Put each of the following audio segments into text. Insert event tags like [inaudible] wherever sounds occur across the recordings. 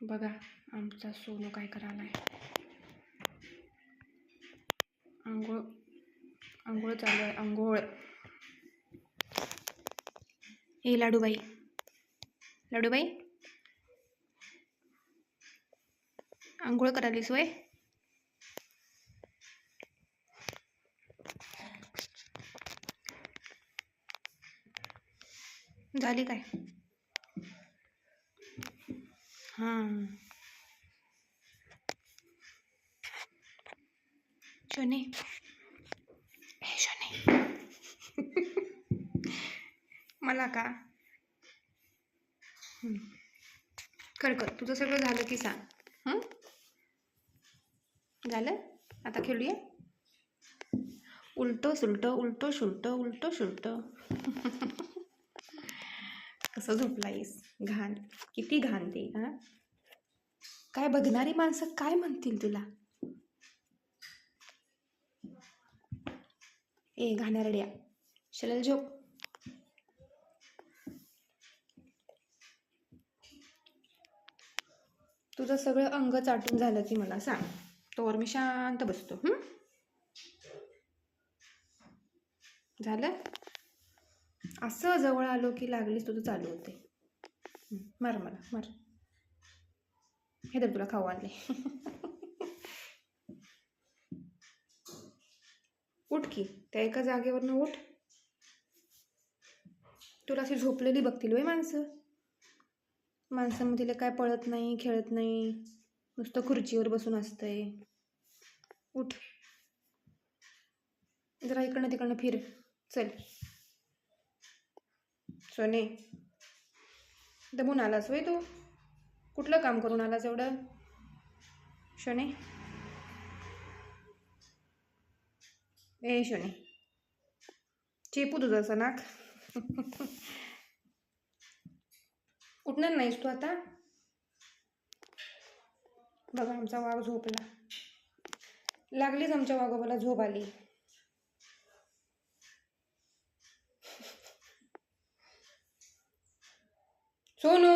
बघा आमचा सोनू काय करायलाय. आंघोळ आंघोळ चालू आहे आंघोळ. हे लाडूबाई. लाडूबाई? आंघोळ करायलीस वय झाली काय? हां। शोने ए शोने मला का? हं. कर कर. तुझं सगळं झालं की सांग. झालं? आता खेळूया? उलटं सुलटं उलटं शुलटं उलटं शुलटं [laughs] कसं झोपलायस? घाण. किती घाण ते हां? काय बघणारी माणसं काय म्हणतील तुला? ए घाणेरड्या. शलल झोप. तुझं सगळं अंग चाटून झालं की मला सांग. तोवर मी शांत बसतो झालं? असं जवळ आलो की लागलीच तुझं चालू होते. मार मला मार. हे तर तुला खाऊ आणले. उठ की त्या एका जागेवरनं उठ. तुला अशी झोपलेली बघतील वय माणसं. माणसांमध्ये काय पळत नाही खेळत नाही. नुसतं खुर्चीवर बसून असतंय. उठ. जरा इकडनं तिकडनं फिर. चल. सोने. दमून आलास होय तू? कुठलं काम करून आलास एवढं? शोने ए शोने चेपू तुझं असं नाक. उठणार नाहीस तू आता? बघा आमचा वाघ झोपला. लागलीच आमच्या वाघोबाला झोप आली. सोनू.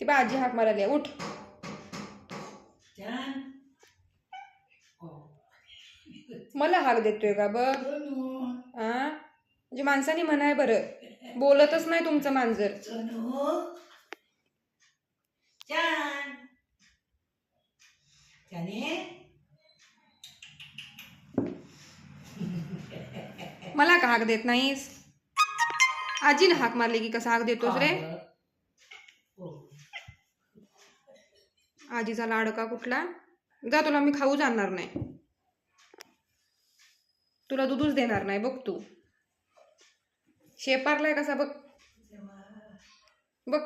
ती बा आजी हाक मारायला उठ. Oh. मला हाक देतोय का बघ? आ? म्हणजे माणसाने म्हणाय बरं. बोलतच नाही तुमचं मांजर. Sono. मला का हाक देत नाहीस? आजीनं हाक मारली की कसा हाक देतोस रे? Oh. आजीचा लाडका कुठला? जा तुला मी खाऊ जाणार नाही. तुला दूधच देणार नाही बघ तू. शेपारलाय कसा बघ. बघ.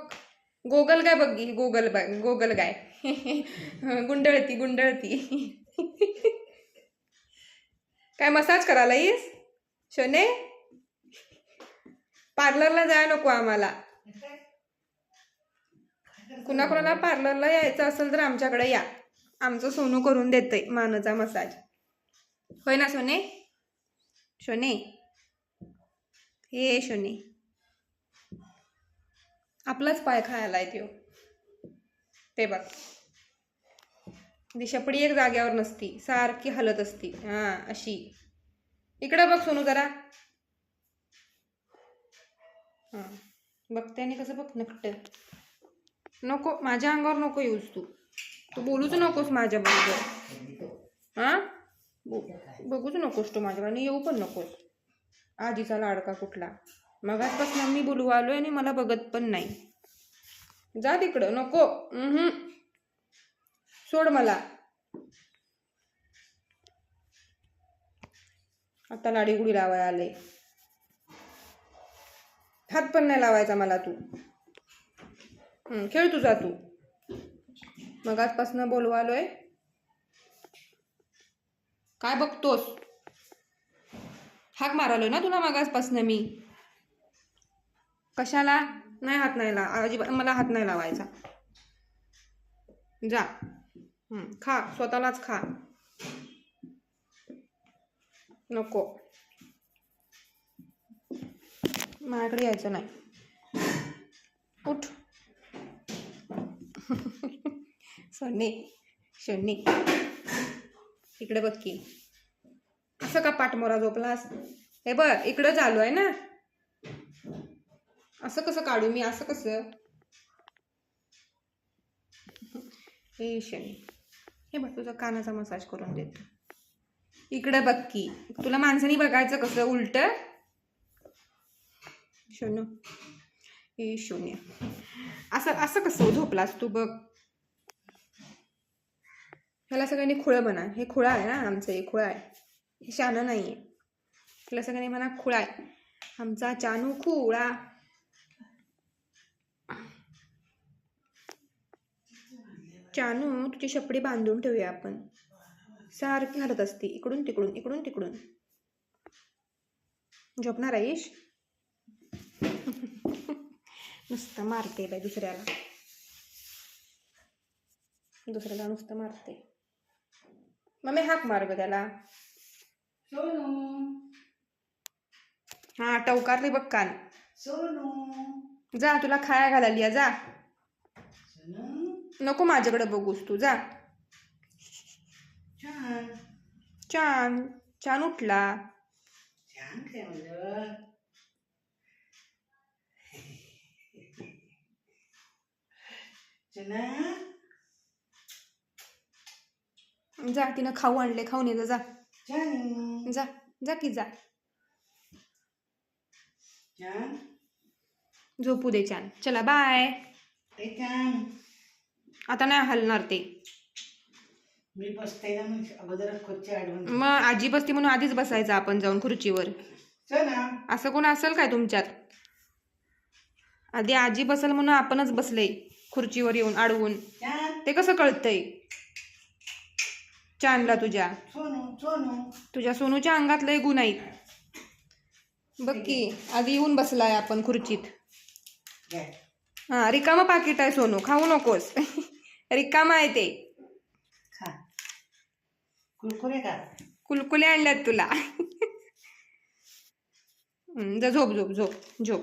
गोगल गाय बघ गी गोगल बाय गोगल गाय. [laughs] गुंडळती गुंडळती. [laughs] काय मसाज करायला येस? शोने? पार्लरला जाय नको आम्हाला. कुणाकुणाला पार्लरला यायचं असेल तर आमच्याकडे या. आमचं सोनू करून देतंय मानचा मसाज. होय ना सोने शोने? हे शोने. आपलाच पाय खायला येतो ते बघ. दिशापडी एक जाग्यावर नसती. सारखी हलत असती. हां अशी. इकडं बघ सोनू जरा. हां बघते आणि कसं बघ नकट नको माझ्या अंगावर नको येऊस तू. तू बोलूच नकोस माझ्याबरोबर हां? बघूच नकोस तू माझ्या आणि येऊ पण नकोस. आजीचा लाडका कुठला? मगाचपासून मी बोलू आलोय आणि मला बघत पण नाही. जा तिकडं नको. सोड मला. आता लाडीगुडी लावाय आले. हात पण नाही लावायचा मला तू. खेळ तुझा तू. मग आजपासनं बोलवालोय. काय बघतोस? हाक मारालोय ना तुला मागासपासनं मी? कशाला? नाही हात नाही ला अजिबात मला हात नाही लावायचा. जा. खा स्वतःलाच खा. नको. माझ्याकडे यायचं नाही. उठ. सोनी शोनी इकडे बघ की. असं का पाठमोरा झोपलास? हे बघ इकडं चालू आहे ना? असं कसं काढू मी? असं कसं? हे शनी हे बघ तुझा कानाचा मसाज करून देतो. इकडे बघ की. तुला माणसाने बघायचं कसं? उलट. शून्य. हे शून्य. असं असं कसं झोपलास तू बघ? ह्याला सगळ्यांनी खुळं म्हणा. हे खुळा आहे ना आमचं हे खुळा आहे. हे शानं नाही आहे. ह्याला सगळ्यांनी म्हणा खुळा आहे. आमचा चानू खुळा. चानू तुझी शपडी बांधून ठेवूया आपण. सारखी हलत असते. इकडून तिकडून इकडून तिकडून. झोपणार आईश [laughs] नुसतं मारते बाई दुसऱ्याला. दुसऱ्याला नुसतं मारते. मग मी हाक मार ग त्याला. सोनू. हा टवकारले बघ कान सोनू. जा तुला खाया घालाली जा. नको माझ्याकडे बघूस तू जा. छान छान छान उठला छान काय म्हणलं जा तिनं खाऊ आणले खाऊन ये जा, जा जा जा की जा झोपू दे छान चला बाय आता नाही हलणार ते मी बसते ना मग खुर्ची अडवून मग आजी बसती म्हणून आधीच बसायचं आपण जाऊन खुर्चीवर. चला असं कोण असेल काय तुमच्यात? आधी आजी बसल म्हणून आपणच बसले खुर्चीवर येऊन अडवून छान ते कसं कळतंय? चांदला तुझ्या. सोनू सोनू. तुझ्या सोनूच्या अंगात लय गुण आहेत. बघ की आधी येऊन बसलाय आपण खुर्चीत. हा रिकामं पाकिट आहे सोनू खाऊ नकोस. [laughs] रिकामं आहे ते. कुरकुरे का? कुलकुले आणल्यात तुला. झोप झोप झोप झोप.